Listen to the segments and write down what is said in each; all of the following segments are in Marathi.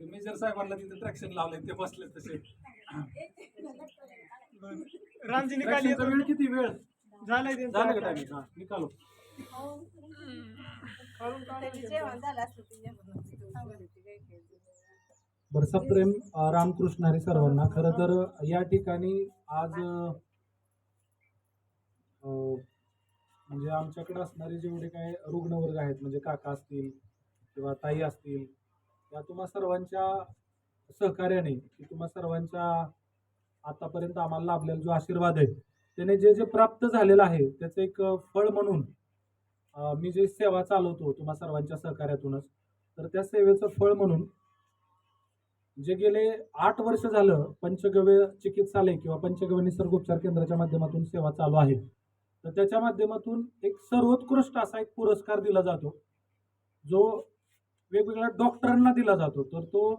मेजर साहेबांना तिथे ट्रॅक्शन लावलंय ते बसले तसे. रामजी निकाली वेळ किती? वेळ? झालाय झालं का. टायमिंग हा निकालो. अं, रामकृष्ण हरी सर्वांना. खरं तर या ठिकाणी आज म्हणजे आमच्याकडे असणारे जेवढे काय रुग्णवर्ग आहेत म्हणजे काका असतील किंवा ताई असतील या तुम्हा सर्वांच्या सहकार्याने की तुम्हा सर्वांच्या आतापर्यंत आम्हाला लाभलेला जो आशीर्वाद आहे त्याने जे जे प्राप्त झालेलं आहे त्याचं एक फळ म्हणून मी जे सेवा चालवतो तुम्हा सर्वांच्या सहकार्यातूनच तर त्या सेवेचं फळ म्हणून जे गेले आठ वर्ष झालं पंचगव्य चिकित्सालय किंवा पंचगव्य निसर्गोपचार केंद्राच्या माध्यमातून सेवा चालू आहे तर त्याच्या माध्यमातून एक सर्वोत्कृष्ट असा एक पुरस्कार दिला जातो जो वेगवेगळ्या डॉक्टरांना दिला जातो. तर तो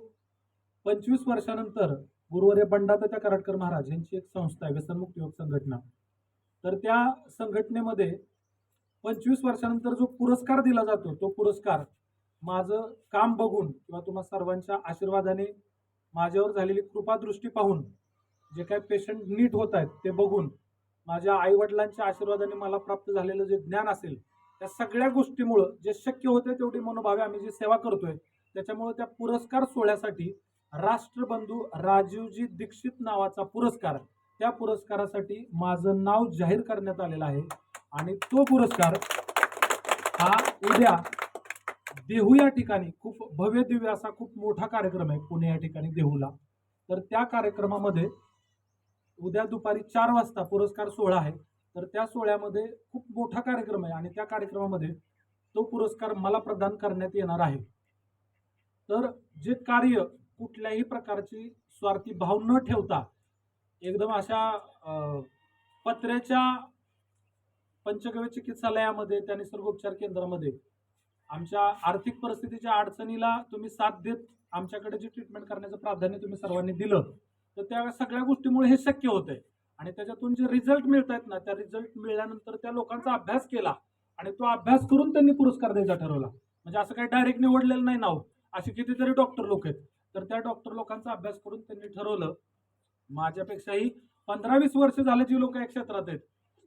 पंचवीस वर्षानंतर गुरुवर्य बंडातात्या कराडकर महाराज यांची एक संस्था आहे व्यसनमुक्त योग संघटना. तर त्या संघटनेमध्ये पंचवीस वर्षानंतर जो पुरस्कार दिला जातो तो पुरस्कार माझं काम बघून किंवा तुम्हा सर्वांच्या आशीर्वादाने माझ्यावर झालेली कृपादृष्टी पाहून जे काही पेशंट नीट होत आहेत ते बघून माझ्या आईवडिलांच्या आशीर्वादाने मला प्राप्त झालेलं जे ज्ञान असेल त्या सगळ्या गोष्टीमुळं जे शक्य होते तेवढी मनोभावे आम्ही जी सेवा करतोय त्याच्यामुळं त्या पुरस्कार सोहळ्यासाठी राष्ट्रबंधू राजीवजी दीक्षित नावाचा पुरस्कार त्या पुरस्कारासाठी माझं नाव जाहीर करण्यात आलेलं आहे आणि तो पुरस्कार हा उद्या देहू या ठिकाणी खूप भव्य दिव्य असा खूप मोठा कार्यक्रम आहे पुणे या ठिकाणी देहूला. तर त्या कार्यक्रमामध्ये उद्या दुपारी चार वाजता पुरस्कार सोहळा आहे. तर त्या सोहळ्यामध्ये खूप मोठा कार्यक्रम आहे आणि त्या कार्यक्रमामध्ये तो पुरस्कार मला प्रदान करण्यात येणार आहे. तर जे कार्य कुठल्याही प्रकारची स्वार्थी भाव न ठेवता एकदम अशा पत्र्याच्या पंचगव्य चिकित्सालयामध्ये त्या निसर्गोपचार केंद्रामध्ये आमच्या आर्थिक परिस्थितीच्या अडचणीला तुम्ही साथ देत आमच्याकडे जे ट्रीटमेंट करण्याचं प्राधान्य तुम्ही सर्वांनी दिलं तर त्या सगळ्या गोष्टीमुळे हे शक्य होत आहे आणि त्याच्यातून जे रिझल्ट मिळत आहेत ना त्या रिझल्ट मिळाल्यानंतर त्या लोकांचा अभ्यास केला आणि तो अभ्यास करून त्यांनी पुरस्कार द्यायचा ठरवला. म्हणजे असं काही डायरेक्ट निवडलेलं नाही नाव हो. असे कितीतरी डॉक्टर लोक आहेत. तर त्या डॉक्टर लोकांचा अभ्यास करून त्यांनी ठरवलं. माझ्यापेक्षाही पंधरा वीस वर्ष झाले जी लोक या क्षेत्रात आहेत.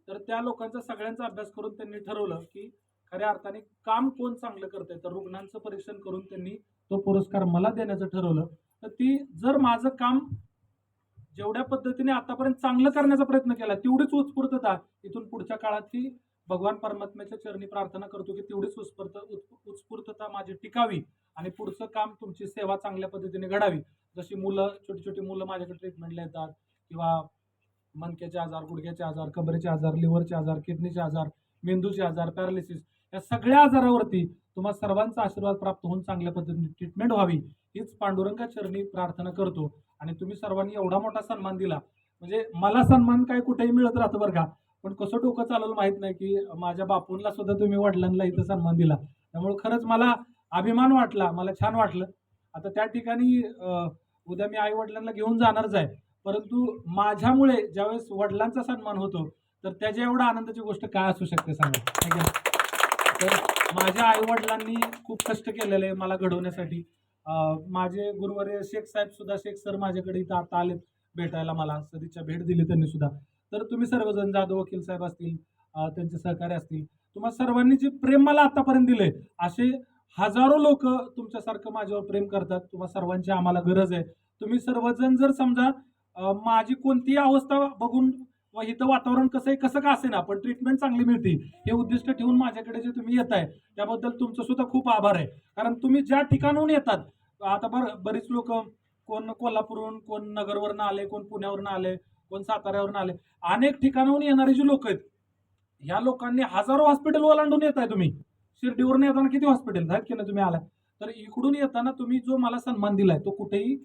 तर त्या लोकांचा सगळ्यांचा अभ्यास करून त्यांनी ठरवलं की खऱ्या अर्थाने काम कोण चांगलं करतंय तर रुग्णांचं परीक्षण करून त्यांनी तो पुरस्कार मला देण्याचं ठरवलं. तर ती जर माझं काम जेवढ्या पद्धतीने आतापर्यंत चांगलं करण्याचा प्रयत्न केला तेवढीच उत्स्फूर्तता इथून पुढच्या काळात ती भगवान परमात्म्याच्या चरणी प्रार्थना करतो की तेवढीच उत्स्फूर्त उत्- उत्स्फूर्तता माझी टिकावी आणि पुढचं काम तुमची सेवा चांगल्या पद्धतीने घडावी. जशी मुलं छोटी छोटी मुलं माझ्याकडे ट्रीटमेंटला येतात किंवा मणक्याचे आजार गुडघ्याचे आजार कबरेचे आजार लिव्हरचे आजार किडनीचे आजार मेंदूचे आजार पॅरालिसिस या सगळ्या आजारावरती तुम्हा सर्वांचा आशीर्वाद प्राप्त होऊन चांगल्या पद्धतीने ट्रीटमेंट व्हावी. हीच पांडुरंगा चरणी प्रार्थना करतो. आणि तुम्ही सर्वांनी एवढा मोठा सन्मान दिला. म्हणजे मला सन्मान काय कुठेही मिळत राहतं बरं का. पण कसं डोकं चालवलं माहीत नाही की माझ्या बापूंना सुद्धा तुम्ही वडिलांना इथं सन्मान दिला. त्यामुळे खरंच मला अभिमान वाटला मला छान वाटलं. आता त्या ठिकाणी उद्या मी आई वडिलांना घेऊन जाणारच आहे. परंतु माझ्यामुळे ज्यावेळेस वडिलांचा सन्मान होतो तर त्याच्या एवढा आनंदाची गोष्ट काय असू शकते सांगा. तर माझ्या आई वडिलांनी खूप कष्ट केलेले आहे मला घडवण्यासाठी. माझे गुरुवारे शेख साहेब सुद्धा शेख सर माझ्याकडे इथं आता आलेत भेटायला मला. सदिच्छा भेट दिली त्यांनी सुद्धा. तर तुम्ही सर्वजण जाधव वकील साहेब असतील त्यांचे सहकारी असतील तुम्हाला सर्वांनी जे प्रेम मला आतापर्यंत दिले असे हजारो लोक तुमच्यासारखं माझ्यावर प्रेम करतात. तुम्हा सर्वांची आम्हाला गरज आहे. तुम्ही सर्वजण जर समजा माझी कोणतीही अवस्था बघून व इथं वातावरण कसं आहे कसं का असे ना पण ट्रीटमेंट चांगली मिळते. हे उद्दिष्ट ठेवून माझ्याकडे जे तुम्ही येत आहे त्याबद्दल तुमचं सुद्धा खूप आभार आहे. कारण तुम्ही ज्या ठिकाणाहून येतात आता बर बरीच लोक कोण कोल्हापूरहून कोण नगरवरनं आले कोण पुण्यावरनं आले कोण साताऱ्यावरनं आले अनेक ठिकाणाहून येणारी जी लोक आहेत ह्या लोकांनी हजारो हॉस्पिटल ओलांडून येत आहे तुम्ही. शिर्डीवरून येताना किती हॉस्पिटल आहेत की नाही तुम्ही आला तर इकडून येताना तुम्ही जो मला सन्मान दिलाय तो कुठेही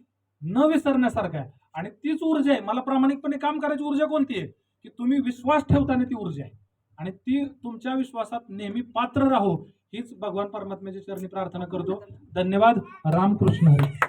न विसरण्यासारखा आहे. आणि तीच ऊर्जा आहे मला प्रामाणिकपणे काम करायची ऊर्जा कोणती आहे? की तुम्ही विश्वास ठेवताना ती ऊर्जा आहे. आणि ती तुमच्या विश्वासात नेहमी पात्र राहो हीच भगवान परमात्म्याच्या चरणी प्रार्थना करतो. धन्यवाद. रामकृष्ण हरी.